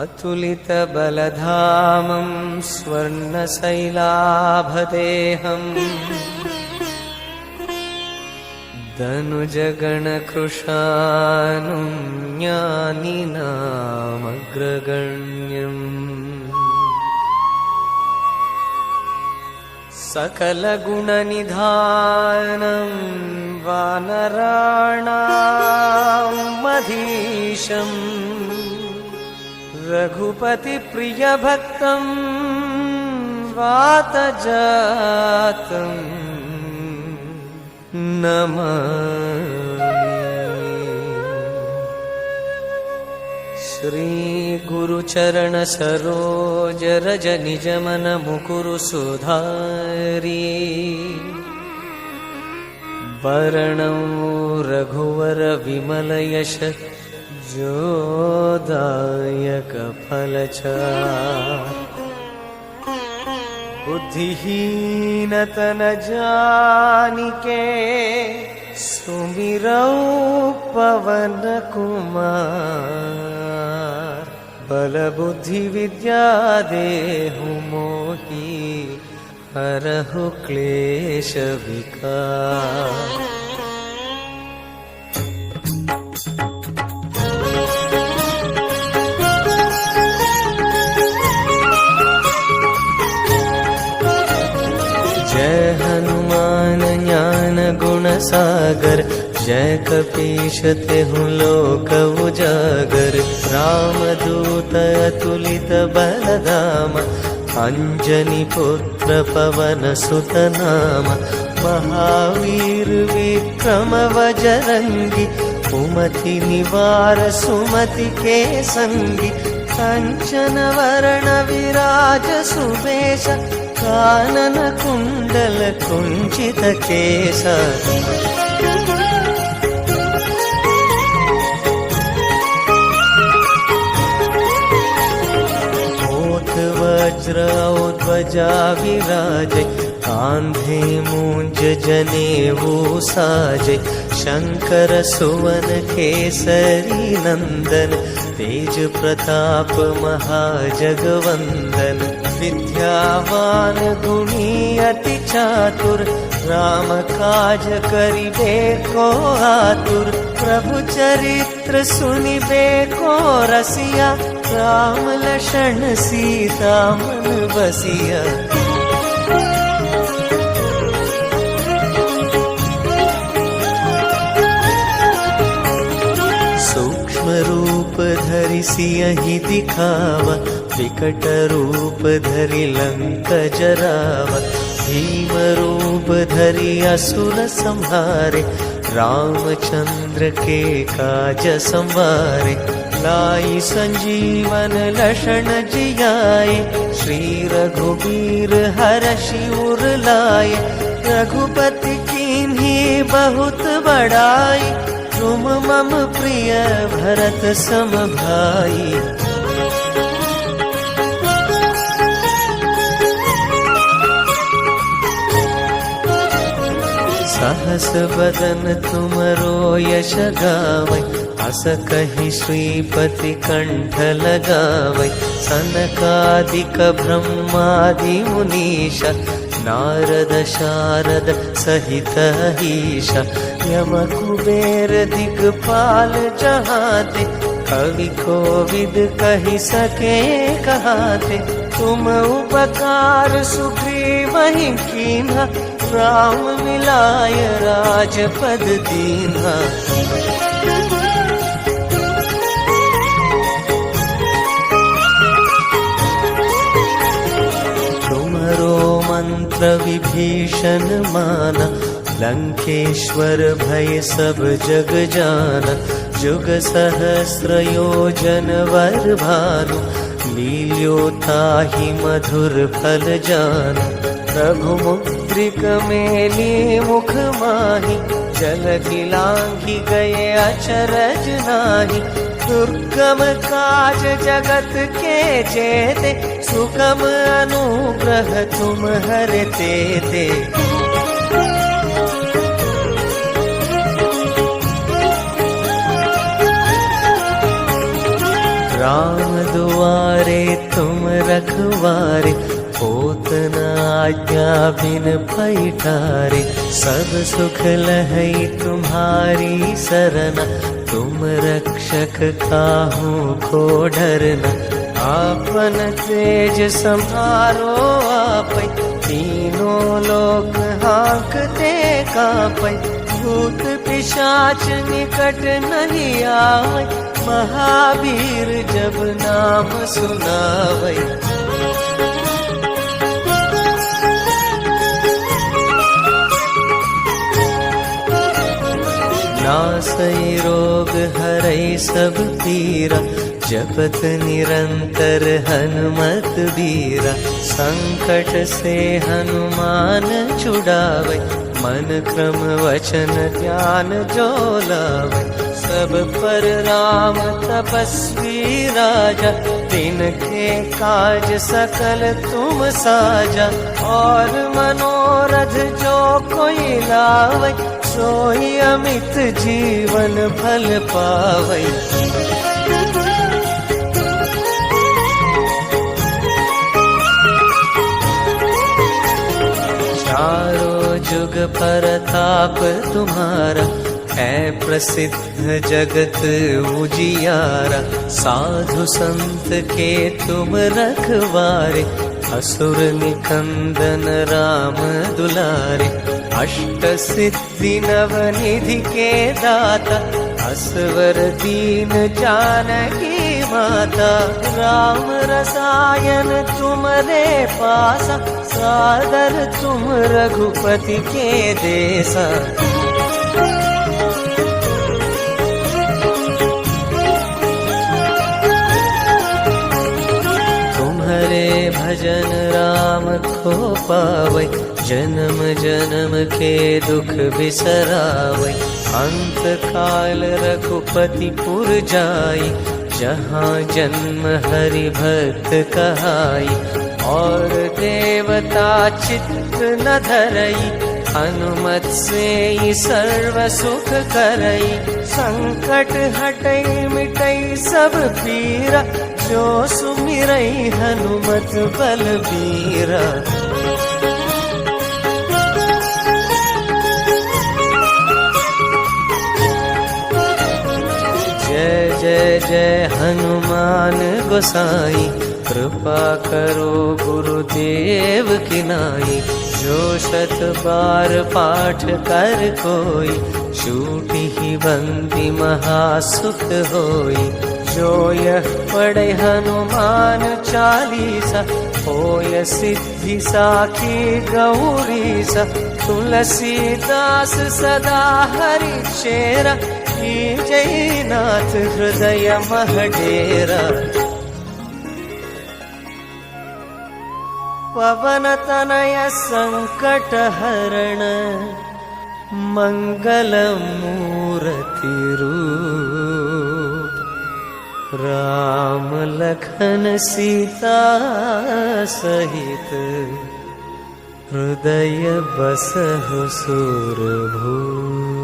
अतुलितबलधामं स्वर्णशैलाभदेहम् दनुजगणकृशानुं ज्ञानिनामग्रगण्यम् सकलगुणनिधानं वानराणामधीशम् रघुपतिप्रियभक्तं वातजातम् नमामि। श्रीगुरुचरणसरोजरजनिजमनमुकुरु सुधारी वरणौ रघुवरविमलयश जोदायकफलच बुद्धिहीनतनजानिके सुमिरौ पवनकुमार। बलबुद्धिविद्या देहु मोहि हरहु क्लेशविकार। जय ज्ञान गुण सागर जय कपीश तेहु लोक उजागर। राम दूत अतुलित बलधाम अंजनी पुत्र पवन सुत नाम। महावीर विक्रम वजरंगी कुमति निवार सुमति के संगी। कंचन वरण विराज सुबेश वज्र ध्वजा विराजै कान्धे मूञ्ज साजै शङ्कर सुवन केसरी नन्दन तेज प्रताप महाजगवन्दन विद्यावान गुणी अति चातुर राम काज करिबे को आतुर। प्रभु चरित्र सुनिबे को रसिया राम लक्षण सीता मन बसिया धरि सियहि दिखावा विकट रूप धरि लंक जरावा। भीम रूप धरि असुर संहारे रामचंद्र के काज संवारे। लाई संजीवन लक्षण जियाए श्री रघुवीर हर शिवर लाए। रघुपति कीन्ही बहुत बड़ाई तुम मम प्रिय भरत सम भाई। सहस बदन तुमरो यश गावै अस कहि श्रीपति कंठ लगावै सनकादिक ब्रह्मादि मुनीश नारद शारद सहित ईश यम कुबेर दिगपाल जहाते कवि कोविद कहि सके कहाते तुम उपकार सुग्रीव ही कीन्हा राम मिलाय राजपद दीन्हा विभीषण माना लंकेश्वर भय सब जग जाना, जुग सहस्र योजन वर भानु लील्योताहि मधुर फल जान। प्रभु मुद्रिक मेली मुख माहि, जल गिलांघि गए अचरज नाही, दुर्गम काज जगत के जेते सुगम अनुग्रह तुम हरते ते राम दुआ रखवारे पोतन आज्ञा बिन पैठारे सब सुख लहई तुम्हारी सरना तुम रक्षक काहू को डरना आपन तेज संहारो आप तीनों लोक हाकते कापै। भूत पिशाच निकट नहीं आवे महावीर जब नाम सुनावै। नासई रोग हरै सब पीरा जपत निरंतर हनुमत बीरा संकट से हनुमान छुड़ावे मन क्रम वचन ध्यान जो लावे सब पर राम तपस्वी राजा तिनके काज सकल तुम साजा। और मनोरथ जो कोई लावे सोई अमित जीवन फल पावै जुग परताप तुम्हारा है प्रसिद्ध जगत उजियारा। साधु संत के तुम रखवारे असुर निकंदन राम दुलारे। अष्ट सिद्धि नव निधि के दाता असवर दीन जानकी माता, राम रसायन तुमरे पासा, सादर तुम रघुपति के देसा। तुम्हारे भजन राम को पावै, जन्म जन्म के दुख बिसरावै। अंत काल रघुपति पुर जाई जहाँ जन्म हरि भक्त कहाई और देवता चित्त न धरई हनुमत से सर्व सुख करई। संकट हटई मिटई सब पीरा जो सुमिरई हनुमत बलबीरा जय जय हनुमान गोसाई कृपा करो गुरुदेव की नाई। जो शत बार पाठ कर कोई छूटी ही बंदी महासुख होई। जो यह पढ़े हनुमान चालीसा होय सिद्धि साखी गौरी सा तुलसीदास सदा हरि चेरा जयनाथ हृदय महडेरा। पवन तनय संकट हरण मंगल मूर्ति रूप। राम लखन सीता सहित हृदय बसहु सुरभू